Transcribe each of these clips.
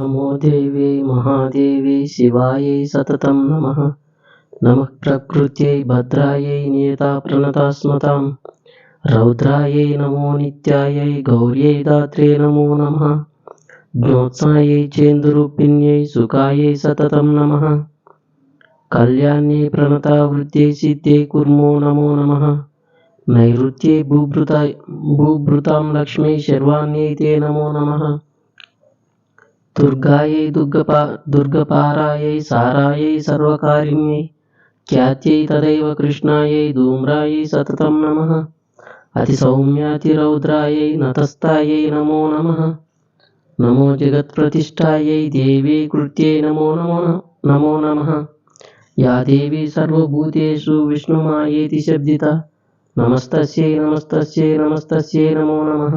నమో దేవ్యై మహాదేవ్యై శివాయై సతతం నమ. నమ ప్రకృత్యై భద్రాయై నియతా ప్రణతాస్మతాం రౌద్రాయై నమో నిత్యాయై గౌర్యై దాత్రే నమో నమ. జ్ఞోత్సాయై చేందురూపిణ్యై సుఖాయై సతతం నమ. కళ్యాణ్యై ప్రణతావృత్యై సిద్ధ్యై కుర్మో నమో నమ. నైరుత్యై భూభృత భూభృతాం లక్ష్మీ శర్వాణ్యై తే నమో నమ. దుర్గాయై దుర్గపా దుర్గపారాయై సారాయై సర్వకారిణ్యై ఖ్యాత్యై తదైవ కృష్ణాయై ధూమ్రాయై సతతం నమః అతిసౌమ్యాతిరౌద్రాయై నతస్థాయై నమో నమ నమో జగత్ప్రతిష్టాయై దేవీ కృత్యై నమో నమో నమో నమ యా దేవీ సర్వభూతేషు విష్ణుమాయేతి శబ్దిత నమస్తస్యై నమస్తస్యై నమస్తస్యై నమో నమః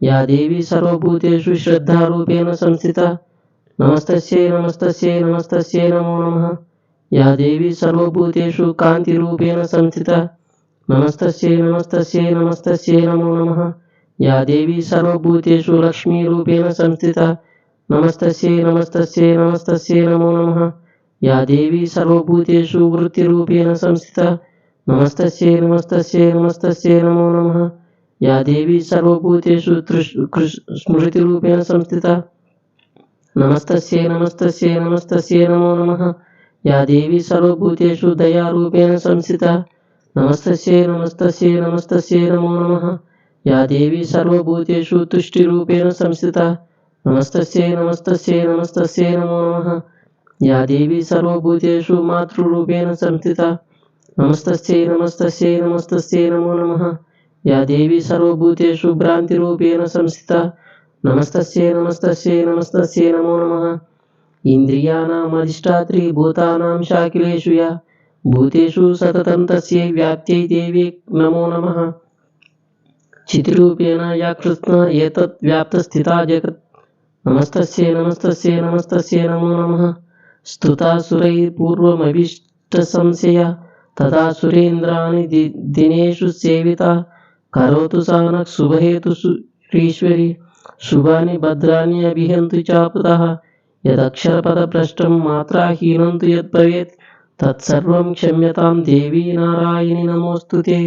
నమః యా దేవీ సర్వభూతేషు శ్రద్ధారూపేణ సంస్థిత నమస్తస్యై నమస్తస్యై నమస్తస్యై నమో నమః యా దేవీ సర్వభూతేషు కాంతిరూపేణ సంస్థిత నమస్తస్యై నమస్తస్యై నమస్తస్యై నమో నమః యా దేవీ సర్వభూతేషు లక్ష్మీరూపేణ సంస్థిత నమస్తస్యై నమస్తస్యై నమస్తస్యై నమో నమః యా దేవీ సర్వభూతేషు వృత్తిరూపేణ సంస్థిత నమస్తస్యై నమస్తస్యై నమస్తస్యై నమో నమః యా దేవీ సర్వభూతేషు స్మృతిరూపేణ సంస్థిత. నమస్తస్యై నమస్తస్యై నమస్తస్యై నమో నమః. యా దేవీ సర్వభూతేషు దయారూపేణ సంస్థిత. నమస్తస్యై నమస్తస్యై నమస్తస్యై నమో నమః. యా దేవీ సర్వభూతేషు తుష్టిరూపేణ సంస్థిత. నమస్తస్యై నమస్తస్యై నమస్తస్యై నమో నమః. యా దేవీ సర్వభూతేషు మాతృరూపేణ సంస్థిత. నమస్తస్యై నమస్తస్యై నమస్తస్యై నమో. నమః యా దేవీ సర్వభూతేషు భ్రాంతిరూపేణ సంస్థిత నమస్తస్యై నమస్తస్యై నమస్తస్యై నమో నమః ఇంద్రియాణాం అధిష్టాత్రి భూతానాం శాకిలేషు యా భూతేషు సతతం తస్యై వ్యాప్త్యై దేవి నమో నమః చితిరూపేణ యా కృష్ణ ఏతత్ వ్యాప్తస్థితా జగత్ నమస్తస్యై నమస్తస్యై నమస్తస్యై నమో నమః స్తుతాసురైర్పూర్వమభీష్టసంశయ తదా సురేంద్రాణి ది దినేషు సేవిత కరోతు సానక్ శుభహేతుసు శ్రీశ్వరి. శుభాని భద్రాన్ని అభిహంతు చాపుత. యదక్షరపదభ్రష్టం మాత్రాహీనం తు యద్భవేత్. తత్సర్వం క్షమ్యతాం దేవీ నారాయణి నమోస్తుతే.